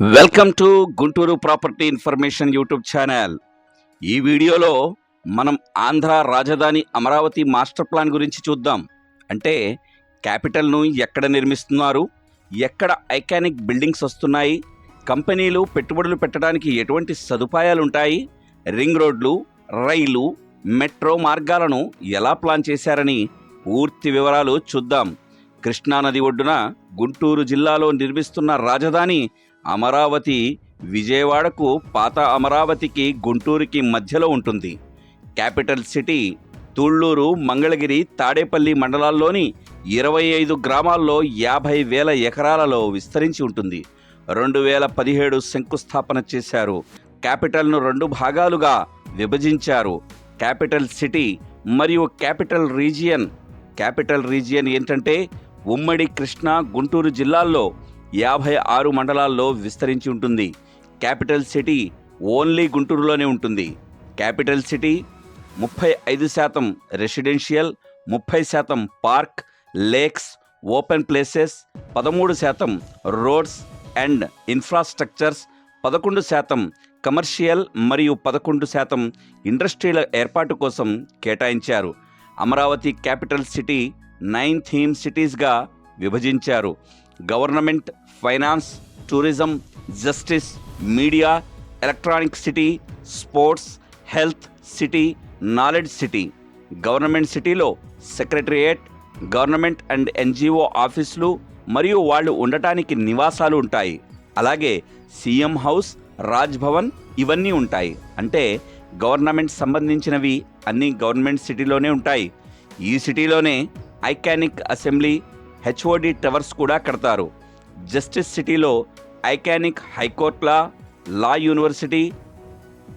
Welcome to Guntur property information YouTube channel. ఈ వీడియోలో మనం ఆంధ్ర రాజధాని అమరావతి మాస్టర్ ప్లాన్ గురించి చూద్దాం. అంటే క్యాపిటల్ను ఎక్కడ నిర్మిస్తున్నారు? ఎక్కడ ఐకానిక్ బిల్డింగ్స్ వస్తున్నాయి? కంపెనీలు పెట్టుబడులు పెట్టడానికి ఎటువంటి సదుపాయాలు ఉంటాయి? రింగ్ రోడ్లు రైలు మెట్రో మార్గాలను ఎలా ప్లాన్ చేశారని పూర్తి వివరాలు చూద్దాం. కృష్ణానది ఒడ్డున గుంటూరు జిల్లాలో నిర్మిస్తున్న రాజధాని అమరావతి విజయవాడకు పాత అమరావతికి గుంటూరుకి మధ్యలో ఉంటుంది. క్యాపిటల్ సిటీ తుళ్ళూరు మంగళగిరి తాడేపల్లి మండలాల్లోని ఇరవై ఐదు గ్రామాల్లో యాభై వేల ఎకరాలలో విస్తరించి ఉంటుంది. రెండు వేల పదిహేడు శంకుస్థాపన చేశారు. క్యాపిటల్ను రెండు భాగాలుగా విభజించారు. క్యాపిటల్ సిటీ మరియు క్యాపిటల్ రీజియన్. క్యాపిటల్ రీజియన్ ఏంటంటే ఉమ్మడి కృష్ణా గుంటూరు జిల్లాల్లో యాభై ఆరు మండలాల్లో విస్తరించి ఉంటుంది. క్యాపిటల్ సిటీ ఓన్లీ గుంటూరులోనే ఉంటుంది. క్యాపిటల్ సిటీ ముప్పై ఐదు శాతం రెసిడెన్షియల్ ముప్పై శాతం పార్క్ లేక్స్ ఓపెన్ ప్లేసెస్ పదమూడు శాతం రోడ్స్ అండ్ ఇన్ఫ్రాస్ట్రక్చర్స్ పదకొండు శాతం కమర్షియల్ మరియు పదకొండు శాతం ఇండస్ట్రీల ఏర్పాటు కోసం కేటాయించారు. Amaravati capital city nine theme సిటీస్గా విభజించారు. Government finance tourism justice media electronic city sports health city knowledge city. Government సిటీలో సెక్రటరియేట్ గవర్నమెంట్ అండ్ ఎన్జిఓ ఆఫీసులు మరియు వాళ్ళు ఉండటానికి నివాసాలు ఉంటాయి. అలాగే సీఎం హౌస్ రాజ్ భవన్ ఇవన్నీ ఉంటాయి. అంటే గవర్నమెంట్ సంబంధించినవి అన్ని గవర్నమెంట్ సిటీలోనే ఉంటాయి. ఈ సిటీలోనే ఐకానిక్ అసెంబ్లీ హెచ్ఓడి టవర్స్ కూడా కడతారు. జస్టిస్ సిటీలో ఐకానిక్ హైకోర్ట్ల లా యూనివర్సిటీ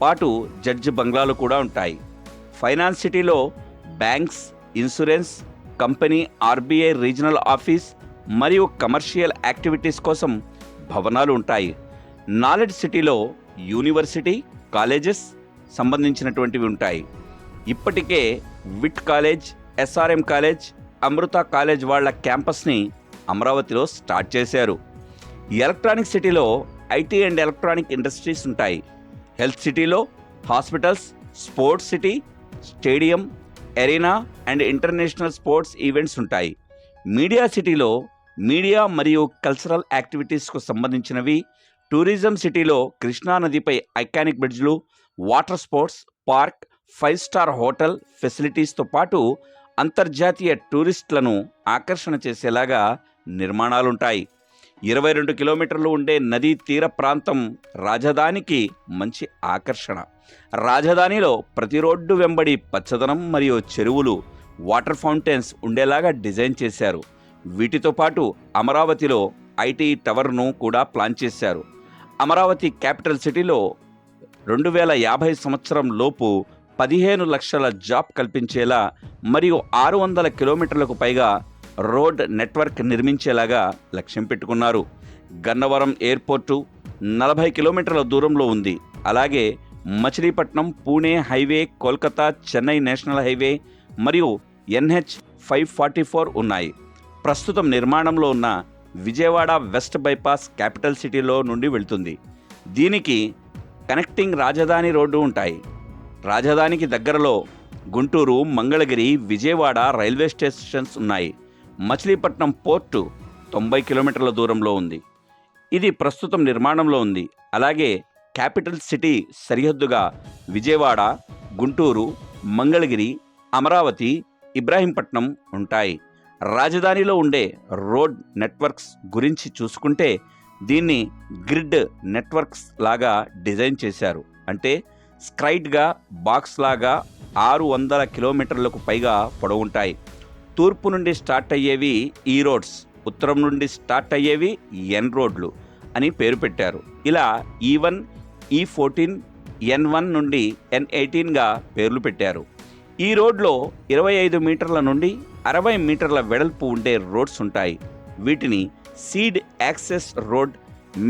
పాటు జడ్జి బంగ్లాలు కూడా ఉంటాయి. ఫైనాన్స్ సిటీలో banks insurance company RBI regional office మరియు కమర్షియల్ యాక్టివిటీస్ కోసం భవనాలు ఉంటాయి. నాలెడ్జ్ సిటీలో యూనివర్సిటీ కాలేజెస్ సంబంధించినటువంటివి ఉంటాయి. ఇప్పటికే VIT college SRM college Amrita college వాళ్ళ క్యాంపస్ని అమరావతిలో స్టార్ట్ చేశారు. ఎలక్ట్రానిక్ సిటీలో ఐటీ అండ్ ఎలక్ట్రానిక్ ఇండస్ట్రీస్ ఉంటాయి. హెల్త్ సిటీలో hospitals sports city stadium arena and international sports events ఉంటాయి. మీడియా సిటీలో మీడియా మరియు కల్చరల్ యాక్టివిటీస్కు సంబంధించినవి టూరిజం సిటీలో కృష్ణా నదిపై iconic బ్రిడ్జ్లు water sports park five star hotel ఫెసిలిటీస్తో పాటు అంతర్జాతీయ టూరిస్టులను ఆకర్షణ చేసేలాగా నిర్మాణాలుంటాయి. ఇరవై రెండు కిలోమీటర్లు ఉండే నదీ తీర ప్రాంతం రాజధానికి మంచి ఆకర్షణ. రాజధానిలో ప్రతి రోడ్డు వెంబడి పచ్చదనం మరియు చెరువులు వాటర్ ఫౌంటైన్స్ ఉండేలాగా డిజైన్ చేశారు. వీటితో పాటు అమరావతిలో ఐటీ టవర్ను కూడా ప్లాన్ చేశారు. అమరావతి క్యాపిటల్ సిటీలో రెండు వేల యాభై సంవత్సరం లోపు పదిహేను లక్షల జాబ్ కల్పించేలా మరియు ఆరు వందల కిలోమీటర్లకు పైగా రోడ్ నెట్వర్క్ నిర్మించేలాగా లక్ష్యం పెట్టుకున్నారు. గన్నవరం ఎయిర్పోర్టు నలభై కిలోమీటర్ల దూరంలో ఉంది. అలాగే Machilipatnam Pune highway Kolkata Chennai national highway మరియు ఎన్హెచ్ ఫైవ్ ఫార్టీ ఫోర్ ఉన్నాయి. ప్రస్తుతం నిర్మాణంలో ఉన్న విజయవాడ వెస్ట్ బైపాస్ క్యాపిటల్ సిటీలో నుండి వెళ్తుంది. దీనికి కనెక్టింగ్ రాజధాని రోడ్డు ఉంటాయి. రాజధానికి దగ్గరలో గుంటూరు మంగళగిరి విజయవాడ రైల్వే స్టేషన్స్ ఉన్నాయి. మచిలీపట్నం పోర్టు తొంభై కిలోమీటర్ల దూరంలో ఉంది. ఇది ప్రస్తుతం నిర్మాణంలో ఉంది. అలాగే క్యాపిటల్ సిటీ సరిహద్దుగా విజయవాడ గుంటూరు మంగళగిరి అమరావతి ఇబ్రాహీంపట్నం ఉంటాయి. రాజధానిలో ఉండే రోడ్ నెట్వర్క్స్ గురించి చూసుకుంటే దీన్ని గ్రిడ్ నెట్వర్క్స్ లాగా డిజైన్ చేశారు. అంటే స్క్రైట్గా బాక్స్ లాగా ఆరు వందల కిలోమీటర్లకు పైగా పొడవుంటాయి. తూర్పు నుండి స్టార్ట్ అయ్యేవి ఈ రోడ్స్ ఉత్తరం నుండి స్టార్ట్ అయ్యేవి ఎన్ రోడ్లు అని పేరు పెట్టారు. ఇలా ఈ వన్ ఈ ఫోర్టీన్ ఎన్ వన్ నుండి ఎన్ ఎయిటీన్గా పేర్లు పెట్టారు. ఈ రోడ్లో ఇరవై ఐదు మీటర్ల నుండి అరవై మీటర్ల వెడల్పు ఉండే రోడ్స్ ఉంటాయి. వీటిని seed access road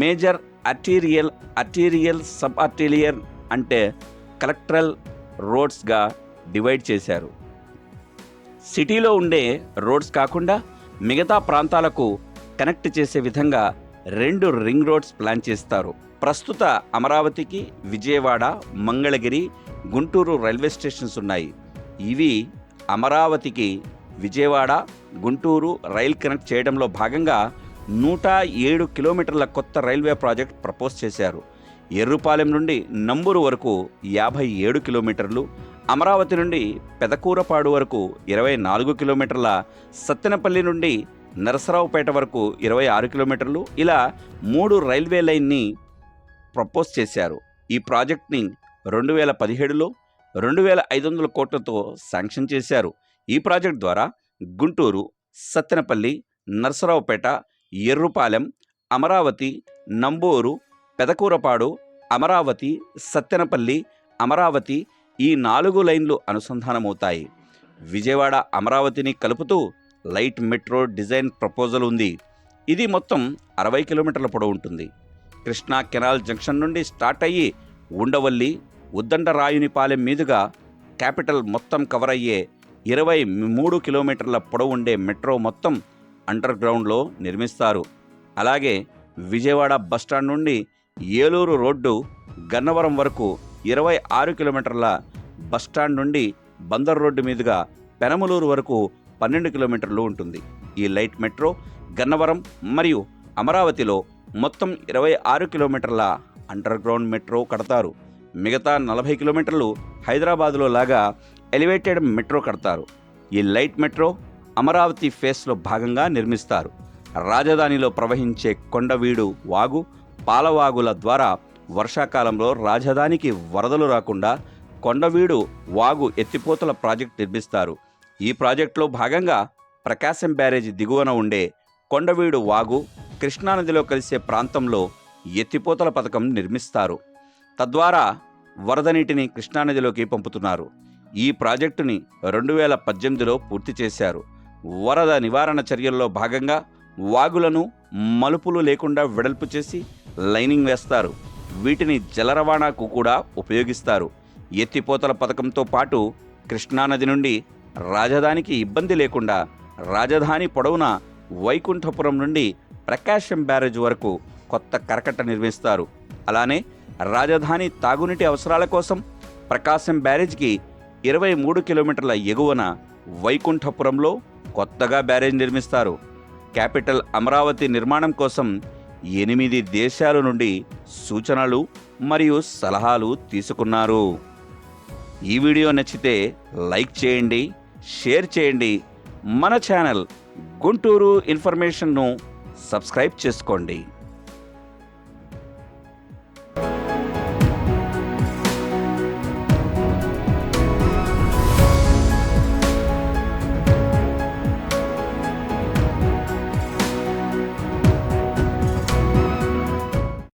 major arterial arterial sub arterial అంటే కలెక్టరల్ రోడ్స్గా డివైడ్ చేశారు. సిటీలో ఉండే రోడ్స్ కాకుండా మిగతా ప్రాంతాలకు కనెక్ట్ చేసే విధంగా రెండు రింగ్ రోడ్స్ ప్లాన్ చేస్తారు. ప్రస్తుత అమరావతికి విజయవాడ మంగళగిరి గుంటూరు రైల్వే స్టేషన్స్ ఉన్నాయి. ఇవి అమరావతికి విజయవాడ గుంటూరు రైల్ కనెక్ట్ చేయడంలో భాగంగా నూట ఏడు కిలోమీటర్ల కొత్త రైల్వే ప్రాజెక్ట్ ప్రపోజ్ చేశారు. ఎర్రుపాలెం నుండి నంబూరు వరకు యాభై ఏడు కిలోమీటర్లు అమరావతి నుండి పెదకూరపాడు వరకు ఇరవై నాలుగు కిలోమీటర్ల సత్తెనపల్లి నుండి నరసరావుపేట వరకు ఇరవై ఆరు కిలోమీటర్లు ఇలా మూడు రైల్వే లైన్ని ప్రపోజ్ చేశారు. ఈ ప్రాజెక్ట్ని రెండు వేల పదిహేడులో రెండు వేల ఐదు వందల కోట్లతో శాంక్షన్ చేశారు. ఈ ప్రాజెక్ట్ ద్వారా గుంటూరు సత్తెనపల్లి నరసరావుపేట ఎర్రుపాలెం అమరావతి నంబూరు పెదకూరపాడు అమరావతి సత్తెనపల్లి అమరావతి ఈ నాలుగు లైన్లు అనుసంధానమవుతాయి. విజయవాడ అమరావతిని కలుపుతూ లైట్ మెట్రో డిజైన్ ప్రపోజల్ ఉంది. ఇది మొత్తం అరవై కిలోమీటర్ల పొడవు ఉంటుంది. కృష్ణా కెనాల్ జంక్షన్ నుండి స్టార్ట్ అయ్యి ఉండవల్లి ఉద్దండరాయునిపాలెం మీదుగా క్యాపిటల్ మొత్తం కవర్ అయ్యే ఇరవై మూడు కిలోమీటర్ల పొడవు ఉండే మెట్రో మొత్తం అండర్ గ్రౌండ్లో నిర్మిస్తారు. అలాగే విజయవాడ బస్టాండ్ నుండి ఏలూరు రోడ్డు గన్నవరం వరకు ఇరవై ఆరు కిలోమీటర్ల బస్టాండ్ నుండి బందర్ రోడ్డు మీదుగా పెనమలూరు వరకు పన్నెండు కిలోమీటర్లు ఉంటుంది. ఈ లైట్ మెట్రో గన్నవరం మరియు అమరావతిలో మొత్తం ఇరవై ఆరు కిలోమీటర్ల అండర్ గ్రౌండ్ మెట్రో కడతారు. మిగతా నలభై కిలోమీటర్లు హైదరాబాదులో లాగా ఎలివేటెడ్ మెట్రో కడతారు. ఈ లైట్ మెట్రో అమరావతి ఫేస్లో భాగంగా నిర్మిస్తారు. రాజధానిలో ప్రవహించే కొండవీడు వాగు పాలవాగుల ద్వారా వర్షాకాలంలో రాజధానికి వరదలు రాకుండా కొండవీడు వాగు ఎత్తిపోతల ప్రాజెక్ట్ నిర్మిస్తారు. ఈ ప్రాజెక్టులో భాగంగా ప్రకాశం బ్యారేజీ దిగువన ఉండే కొండవీడు వాగు కృష్ణానదిలో కలిసే ప్రాంతంలో ఎత్తిపోతల పథకం నిర్మిస్తారు. తద్వారా వరద నీటిని కృష్ణానదిలోకి పంపుతున్నారు. ఈ ప్రాజెక్టుని రెండు వేల పద్దెనిమిదిలో పూర్తి చేశారు. వరద నివారణ చర్యల్లో భాగంగా వాగులను మలుపులు లేకుండా వెడల్పు చేసి లైనింగ్ వేస్తారు. వీటిని జల రవాణాకు కూడా ఉపయోగిస్తారు. ఎత్తిపోతల పథకంతో పాటు కృష్ణానది నుండి రాజధానికి ఇబ్బంది లేకుండా రాజధాని పొడవున వైకుంఠపురం నుండి ప్రకాశం బ్యారేజ్ వరకు కొత్త కరకట్ట నిర్మిస్తారు. అలానే రాజధాని తాగునీటి అవసరాల కోసం ప్రకాశం బ్యారేజ్కి ఇరవై మూడు కిలోమీటర్ల ఎగువన వైకుంఠపురంలో కొత్తగా బ్యారేజ్ నిర్మిస్తారు. క్యాపిటల్ అమరావతి నిర్మాణం కోసం ఎనిమిది దేశాల నుండి సూచనలు మరియు సలహాలు తీసుకున్నారు. ఈ వీడియో నచ్చితే లైక్ చేయండి షేర్ చేయండి. మన ఛానల్ గుంటూరు ఇన్ఫర్మేషన్ను సబ్స్క్రైబ్ చేసుకోండి.